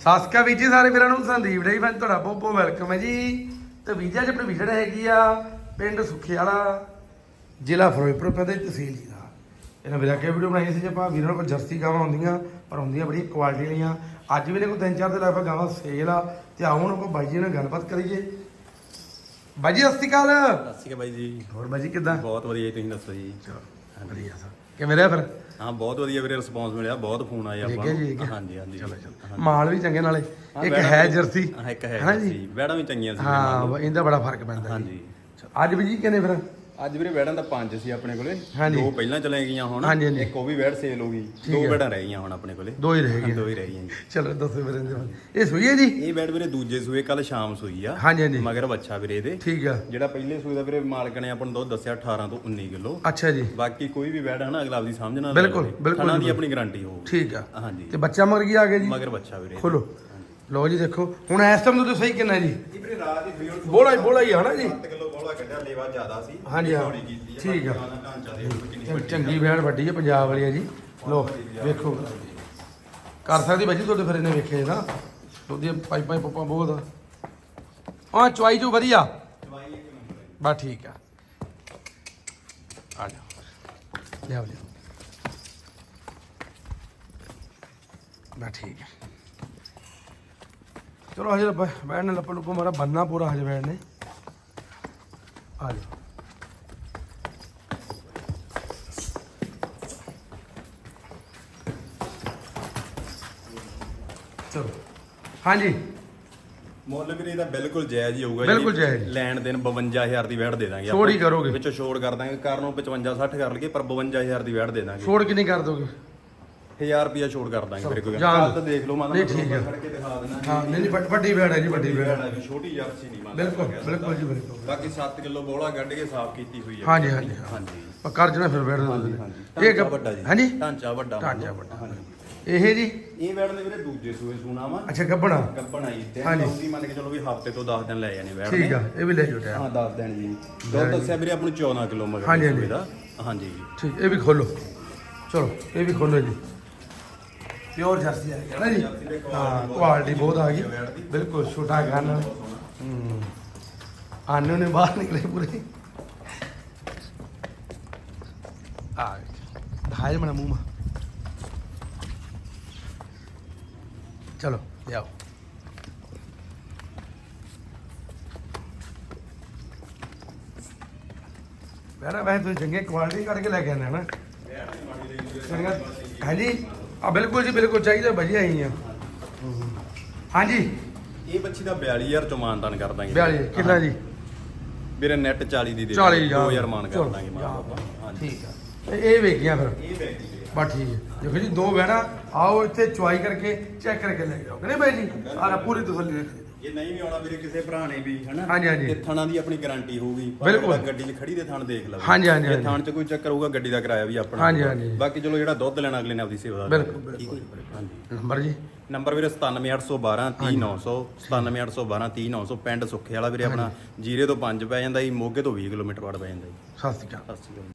ਸਾਸਕਾ ਵੀਰ ਜੀ ਸਾਰੇ ਵੀਰਾਂ ਨੂੰ ਸੰਦੀਪ ਡੇ ਫੈਨ ਤੁਹਾਡਾ ਬਹੁਤ ਬਹੁਤ ਵੈਲਕਮ ਹੈ ਜੀ। ਤੇ ਵੀਜ਼ਾ ਚ ਆਪਣੀ ਵਿਜ਼ਟ ਹੈਗੀ ਆ ਪਿੰਡ ਸੁੱਖੇ ਵਾਲਾ ਜ਼ਿਲ੍ਹਾ ਫਿਰੋਜ਼ਪੁਰ ਪੈਂਦਾ ਜੀ, ਤਹਿਸੀਲ ਜੀ ਦਾ। ਇਹਨਾਂ ਵੀਰਾਂ ਕੇ ਵੀਡੀਓ ਬਣਾਈ ਸੀ ਜੇ ਆਪਾਂ ਵੀਰਾਂ ਕੋਲ ਜਰਸੀ ਗਾਵਾਂ ਹੁੰਦੀਆਂ ਪਰ ਹੁੰਦੀਆਂ ਬੜੀ ਕੁਆਲਿਟੀ ਵਾਲੀਆਂ। ਅੱਜ ਵੀ ਨੇ ਕੋਈ ਤਿੰਨ ਚਾਰ ਦੇ ਲਗਭਗ ਗਾਵਾਂ ਸੇਲ ਆ ਤੇ ਆਉਣ ਆਪਾਂ ਬਾਈ ਜੀ ਨਾਲ ਗੱਲਬਾਤ ਕਰੀਏ। ਬਾਈ ਜੀ ਸਤਿ ਸ਼੍ਰੀ ਅਕਾਲ। ਸਤਿ ਸ਼੍ਰੀ ਅਕਾਲ ਬਾਈ ਜੀ। ਹੋਰ ਬਾਈ ਜੀ ਕਿਦਾਂ? ਬਹੁਤ ਵਧੀਆ ਜੀ, ਤੁਸੀਂ ਦੱਸੋ ਜੀ। ਵਧੀਆ ਸਰ। ਕਿਵੇਂ ਰਿਹਾ ਫਿਰ? ਹਾਂ ਬਹੁਤ ਵਧੀਆ ਵੀਰੇ ਰਿਸਪੌਂਸ ਮਿਲਿਆ ਬਹੁਤ ਫੋਨ ਆਏ ਠੀਕ ਆਪਾਂ ਹੈ ਜੀ, ਠੀਕ ਹੈ। ਹਾਂਜੀ ਹਾਂਜੀ ਚਲੋ ਚਲੋ। ਮਾਲ ਵੀ ਚੰਗੇ ਨਾਲੇ ਇੱਕ ਹੈ ਜਰਸੀ ਹਾਂ ਇੱਕ ਹੈ ਹੈਨਾ ਜੀ? ਵੈੜਾਂ ਵੀ ਚੰਗੀਆਂ ਸੀ ਹਾਂ ਇਹਦਾ ਬੜਾ ਫ਼ਰਕ ਪੈਂਦਾ ਜੀ। ਹਾਂਜੀ ਅੱਜ ਵੀ ਜੀ ਕਿੰਨੇ ਫਿਰ ਅੱਜ ਵੀਰੇ ਵੈੜਾਂ ਤਾਂ ਪੰਜ ਸੀ ਆਪਣੇ ਕੋਲੇ। ਹਾਂਜੀ। ਦੋ ਪਹਿਲਾਂ ਚਲੇ ਗਈਆਂ ਹੁਣ ਹਾਂਜੀ, ਹਾਂਜੀ। ਇੱਕ ਉਹ ਵੀ ਵੈੜ ਸੇਲ ਹੋ ਗਈ। ਦੋ। ਵੈੜਾਂ ਰਹਿ ਗਈਆਂ ਹੁਣ ਆਪਣੇ ਕੋਲੇ। ਦੋ ਹੀ ਰਹਿ ਗਏ ਦੋ ਹੀ ਰਹਿ ਗਈਆਂ ਜੀ। ਚਲੋ ਦੱਸੋ ਫਿਰ ਇਹਦੇ ਬਾਰੇ। ਇਹ ਸੂਈ ਹੈ ਜੀ? ਇਹ ਵੈੜ ਵੀਰੇ ਦੂਜੇ ਸੂਏ ਕੱਲ ਸ਼ਾਮ ਸੂਈ ਆ। ਹਾਂਜੀ ਹਾਂਜੀ। ਮਗਰ ਬੱਚਾ ਵੀਰੇ ਇਹਦੇ। ਠੀਕ ਆ। ਜਿਹੜਾ ਪਹਿਲੇ ਸੂਏ ਦਾ ਵੀਰੇ ਮਾਲਕ ਨੇ ਆਪਾਂ ਨੂੰ ਦੁੱਧ ਦੱਸਿਆ 18 ਤੋਂ 19 ਕਿਲੋ। ਅੱਛਾ ਜੀ। ਬਾਕੀ ਕੋਈ ਵੀ ਵੈੜ ਹੈ ਨਾ ਅਗਲਾ ਆਪਦੀ ਸਮਝ ਨਾਲ ਬਿਲਕੁਲ, ਲਵੇ। ਬਿਲਕੁਲ, ਥਣਾ ਦੀ। ਆਪਣੀ ਗਾਰੰਟੀ ਹੋਊ। ਠੀਕ ਆ। ਹਾਂਜੀ। ਤੇ ਬੱਚਾ ਮਰ ਗਿਆ ਆ ਗਿਆ ਜੀ? ਮਗਰ ਬੱਚਾ ਵੀਰੇ ਖੋਲੋ। ਲਓ ਜੀ ਦੇਖੋ। ਹੁਣ ਇਸ ਟਾਈਮ ਤੁਸੀਂ ਸਹੀ ਕਿੰਨਾ ਜੀ? ਇਹ ਵੀਰੇ ਰਾਤ ਹੀ ਫੀਲ ਬੋਲਾ ਹੀ ਬੋਲਾ ਹੀ ਆ ਨਾ ਜੀ। 7 ਲੇਵਾ ਜ਼ਿਆਦਾ ਸੀ ਹਾਂਜੀ, ਹਾਂ। ਹੌਲੀ ਕੀਤੀ ਆ, ਠੀਕ ਆ। ਬਾਕੀ ਢਾਂਚਾ ਕਿੰਨੀ ਚੰਗੀ ਵੈਣ ਵੱਡੀ ਹੈ ਪੰਜਾਬ ਵਾਲੀ ਹੈ ਜੀ। ਲੋ ਵੇਖੋ। ਕਰ ਸਕਦੀ ਬਾਜੀ ਤੁਹਾਡੇ ਫਿਰ ਇਹਨੇ ਵੇਖੇ ਨਾ। ਉਹਦੀ ਪਾਈਪਾਂ ਪੱਪਾਂ ਬਹੁਤ ਆ। ਹਾਂ ਚੁਆਈ ਜੋ ਵਧੀਆ। ਚਵਾਈ ਇੱਕ ਨੰਬਰ ਹੈ। ਬਸ ਠੀਕ ਆ। ਆ ਜਾਓ। ਲਿਆਓ ਲਿਆਓ। ਬਸ ਠੀਕ ਹੈ ਚਲੋ ਹਜੇ ਬ- ਬੈਠ ਨੇ ਲੱਪਾ ਲੁੱਪਾ ਮਾਰਾ ਬੰਨਾ ਪੂਰਾ ਹਜੇ ਬੈਠ ਨੇ। ਆ ਜਾਓ। ਚਲੋ। ਹਾਂਜੀ। ਮੁੱਲ ਵੀਰੇ ਇਹਦਾ ਬਿਲਕੁਲ ਜਾਇਜ਼ ਹੀ ਹੋਊਗਾ ਬਿਲਕੁਲ ਜਿਹੜੀ ਜਾਇਜ਼। ਲੈਣ ਦੇਣ 52000 ਦੀ ਵੈੜ ਦੇ ਦਾਂਗੇ ਛੋੜ ਹੀ ਕਰੋਗੇ। ਵਿੱਚੋਂ ਛੋੜ ਕਰ ਦਾਂਗੇ ਕਾਰਨੋਂ 55 60 ਕਰ ਲਈਏ ਪਰ 52000 ਦੀ ਵੈੜ ਦੇ ਦਾਂਗੇ। ਛੋੜ ਕਿੰਨੀ ਕਰ ਦੋਗੇ? 1000 ਰੁਪਿਆ ਛੋੜ ਕਰ ਦਾਂਗੇ ਵੀਰੇ ਕੋਈ ਗੱਲ ਜਾਣ ਕੱਲ ਤਾਂ ਦੇਖ ਲਓ ਮਾਨਾ ਨਹੀਂ, ਠੀਕ ਹੈ। ਖੜ ਕੇ ਦਿਖਾ ਦੇਣਾ ਹਾਂ ਨਹੀਂ ਨਹੀਂ ਵੱਡ- ਬੈੜ ਹੈ ਜੀ ਵੱਡੀ ਬੈੜ ਵੀ ਛੋਟੀ ਜਰਸੀ ਨਹੀਂ ਮੰਨਦਾ ਬਿਲਕੁਲ ਬਿਲਕੁਲ ਜੀ ਬਿਲਕੁਲ। ਬਾਕੀ 7 ਕਿਲੋ ਬੋਲਾ ਕੱਢ ਕੇ ਸਾਫ਼ ਕੀਤੀ ਹੋਈ ਹੈ। ਹਾਂਜੀ, ਹਾਂਜੀ, ਹਾਂ। ਹਾਂਜੀ। ਪਰ ਕਰ ਜਣਾ ਫਿਰ ਦਿੰਦੇ ਹਾਂਜੀ ਇਹ ਵੱਡਾ ਜੀ। ਹਾਂਜੀ? ਢਾਂਚਾ ਵੱਡਾ ਢਾਂਚਾ ਵੱਡਾ। ਇਹ ਜੀ? ਇਹ ਵੈੜ ਦੇ ਵੀਰੇ ਦੂਜੇ ਸੂਏ ਸੂਣਾ ਵਾ। ਅੱਛਾ ਗੱਬਣਾ। ਗੱਬਣ ਆਈ ਤੇ ਹਾਂਜੀ। ਮੰਨ ਕੇ ਚਲੋ ਵੀ ਹਫ਼ਤੇ ਤੋਂ 10 ਦਿਨ ਲੈ ਜਾਣੇ ਵੈੜ ਠੀਕ ਆ ਇਹ ਵੀ ਲੈ ਟਾਈਮ। ਹਾਂ 10 ਦਿਨ ਜੀ। ਦੁੱਧ ਦੱਸਿਆ ਵੀਰੇ ਆਪ ਨੂੰ 14 ਕਿਲੋ ਮਗਰ ਹਾਂਜੀ। ਦਾ। ਹਾਂਜੀ ਠੀਕ ਇਹ ਵੀ ਖੋਲੋ। ਚਲੋ ਇਹ ਵੀ ਖੋਲੋ ਜੀ। ਪਿਓਰ ਜਰਸੀ ਆ ਗਿਆ ਨਾ ਜੀ। ਹਾਂ, ਕੁਆਲਿਟੀ ਬਹੁਤ ਆ ਗਈ। ਬਿਲਕੁਲ ਛੋਟਾ ਗਨ ਹੂੰ। ਆਨੇ ਨੇ ਬਾਹਰ ਨਿਕਲੇ ਪੂਰੇ। ਆ ਦਿਖਾਏ ਮਣਾ ਮੂੰਹ ਚਲੋ, ਲਿਆਓ। ਬੈਠਾ ਵੈਸੇ ਤੁਸੀਂ ਚੰਗੇ ਕੁਆਲਿਟੀ ਕੱਢ ਕੇ ਲੈ ਕੇ ਆਉਂਦੇ ਹੋ ਨਾ। ਚੰਗਾ। ਹਾਂਜੀ। ਆ ਬਿਲਕੁਲ ਜੀ ਬਿਲਕੁਲ ਚਾਹੀਦਾ ਵਧੀਆ ਹੀ ਆ। ਹਾਂਜੀ। ਇਹ ਬੱਚੀ ਦਾ 42000 ਚੋਂ ਮਾਨਦਾਨ ਕਰ ਦਾਂਗੇ। 42 ਕਿੰਨਾ ਜੀ? ਵੀਰੇ ਨੈਟ 40 ਦੀ ਦੇ 40 2000 ਮਾਨ ਕਰ ਦਾਂਗੇ ਹਾਂਜੀ। ਠੀਕ ਆ। ਤੇ ਇਹ ਵੇਖੀਆਂ ਫਿਰ। ਇਹ ਬੈਠੀ ਵੀਰੇ ਬਸ ਠੀਕ ਹੈ ਦੇਖੋ ਜੀ ਦੋ ਬਹਿਣਾ ਆਓ ਇੱਥੇ ਚੁਆਈ ਕਰਕੇ ਚੈੱਕ ਕਰਕੇ ਲੈ ਜਾਓ। ਕਹਿੰਦੇ ਬਾਈ ਜੀ? ਸਾਰਾ ਪੂਰੀ ਤਸੱਲੀ ਰੱਖੀ ਇਹ ਨਹੀਂ ਵੀ ਆਉਣਾ ਵੀਰੇ ਕਿਸੇ ਭਰਾ ਨੇ ਵੀ ਹਨਾ ਹਾਂਜੀ, ਹਾਂਜੀ। ਤੇ ਥਣਾ ਦੀ ਆਪਣੀ ਗਾਰੰਟੀ ਹੋਊਗੀ ਭਾਵੇਂ ਬਿਲਕੁਲ। ਗੱਡੀ 'ਚ ਖੜੀ ਦੇ ਥਣ ਦੇਖ ਲਵੇ ਹਾਂਜੀ, ਹਾਂਜੀ, ਜੇ ਹਾਂਜੀ। ਥਣ 'ਚ ਕੋਈ ਚੱਕਰ ਹੋਊਗਾ ਗੱਡੀ ਦਾ ਕਿਰਾਇਆ ਵੀ ਆਪਣਾ ਹਾਂਜੀ, ਹੋਊਗਾ। ਹਾਂਜੀ। ਬਾਕੀ ਚਲੋ ਜਿਹੜਾ ਦੁੱਧ ਲੈਣਾ ਅਗਲੇ ਨੇ ਆਪਦੀ ਸੇਵਾ ਦਾ ਬਿਲਕੁਲ। ਠੀਕ ਹੈ ਜੀ? ਹਾਂਜੀ ਨੰਬਰ ਜੀ ਨੰਬਰ ਵੀਰੇ 97812 30900 97812 30900 ਪਿੰਡ ਸੁੱਖੇ ਵਾਲਾ ਵੀਰੇ ਆਪਣਾ ਜੀਰੇ ਤੋਂ 5 ਪੈ ਜਾਂਦਾ ਜੀ ਮੋਗੇ ਤੋਂ 20 ਕਿਲੋਮੀਟਰ ਬਾਅਦ ਪੈ ਜਾਂਦਾ ਜੀ ਸਤਿ ਸ਼੍ਰੀ ਅਕਾਲ ਸਤਿ ਸ਼੍ਰੀ ਅਕਾਲ